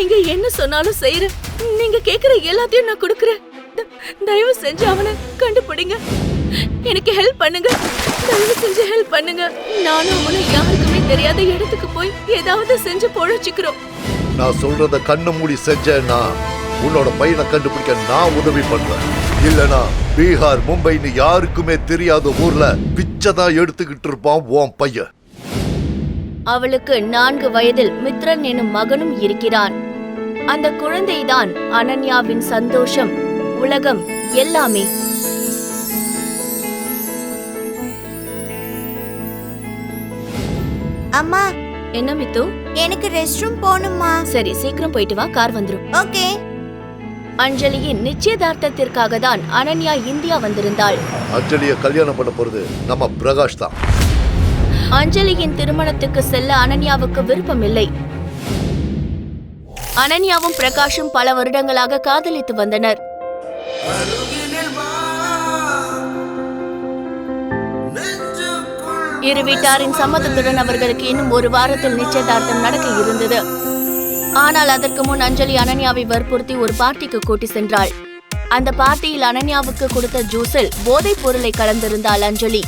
நீங்க என்ன சொன்னாலும் செய்யறேன் நீங்க கேக்குற எல்லாத்தையும் நான் கொடுக்கறேன். தயவு செஞ்சு அவனை கண்டுபிடிங்க. எனக்கு ஹெல்ப் பண்ணுங்க. தயவு செஞ்சு ஹெல்ப் பண்ணுங்க. நானும் அவனும் யாருக்குமே தெரியாத இடத்துக்கு போய் ஏதாவது செஞ்சு பொழைச்சுக்கிறோம். நான் சொல்றத கண்ணு மூடி செஞ்சேன்னா உன்னோட பையனை கண்டுபிடிக்க நான் உதவி பண்றேன். இல்லனா பீகார் மும்பைன்னு யாருக்குமே தெரியாத ஊர்ல பிச்சை தான் எடுத்துக்கிட்டு இருப்பான் உன் பையன். அவளுக்கு நான்கு வயதில் மித்ரன் எனும் மகனும் இருக்கிறான். அந்த குழந்தைதான் அனன்யாவின் சந்தோஷம் உலகம் எல்லாமே. அம்மா. என்ன மித்து? எனக்கு ரெஸ்ட் ரூம் போகணுமா சரி சீக்கிரம் போயிட்டு வா கார் வந்துரும். ஓகே. அஞ்சலியின் நிச்சயதார்த்தத்திற்காக தான் அனன்யா இந்தியா வந்திருந்தாள். அஞ்சலிய கல்யாணம் பண்ண போறது நம்ம பிரகாஷ் தான். அஞ்சலியின் திருமணத்துக்கு செல்ல அனன்யாவுக்கு விருப்பமில்லை. அனன்யாவும் பிரகாஷும் பல வருடங்களாக காதலித்து வந்தனர். இரு வீட்டாரின் சம்மதத்துடன் அவர்களுக்கு இன்னும் ஒரு வாரத்தில் நிச்சயதார்த்தம் நடக்க இருந்தது. ஆனால் அதற்கு முன் அஞ்சலி அனன்யாவை வற்புறுத்தி ஒரு பார்ட்டிக்கு கூட்டி சென்றாள். அந்த பார்ட்டியில் அனன்யாவுக்கு கொடுத்த ஜூஸில் போதைப் பொருளை கலந்திருந்தாள் அஞ்சலி.